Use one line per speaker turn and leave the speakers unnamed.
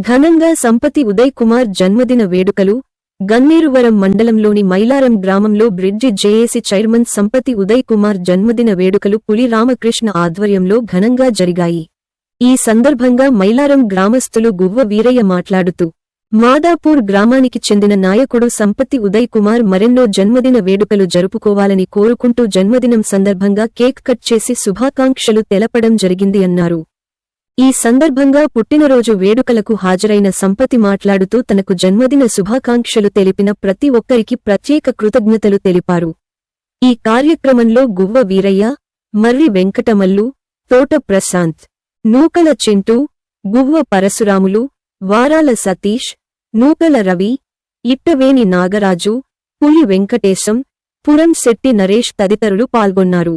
ఘనంగా సంపతి ఉదయ్ కుమార్ జన్మదిన వేడుకలు గన్నేరువరం మండలంలోని మైలారం గ్రామంలో bridge JAC chairman Sampathi Uday Kumar జన్మదిన వేడుకలు పులి రామకృష్ణ ఆధ్వర్యంలో ఘనంగా జరిగాయి. ఈ సందర్భంగా మైలారం గ్రామస్తులు గువ్వ వీరయ్య మాట్లాడుతూ మాదాపూర్ గ్రామానికి చెందిన నాయకుడు సంపత్తి ఉదయ్ కుమార్ మరెన్నో జన్మదిన వేడుకలు జరుపుకోవాలని కోరుకుంటూ జన్మదినం సందర్భంగా కేక్ కట్ చేసి శుభాకాంక్షలు తెలపడం జరిగింది అన్నారు. ఈ సందర్భంగా పుట్టినరోజు వేడుకలకు హాజరైన సంపతి మాట్లాడుతూ తనకు జన్మదిన శుభాకాంక్షలు తెలిపిన ప్రతి ఒక్కరికి ప్రత్యేక కృతజ్ఞతలు తెలిపారు. ఈ కార్యక్రమంలో గువ్వ వీరయ్య మర్రి వెంకటమల్లు తోట ప్రశాంత్ నూకల చింటూ గువ్వ పరశురాములు వారాల సతీష్ నూకల రవి ఇట్టవేని నాగరాజు పులి వెంకటేశం పురం శెట్టి నరేష్ తదితరులు పాల్గొన్నారు.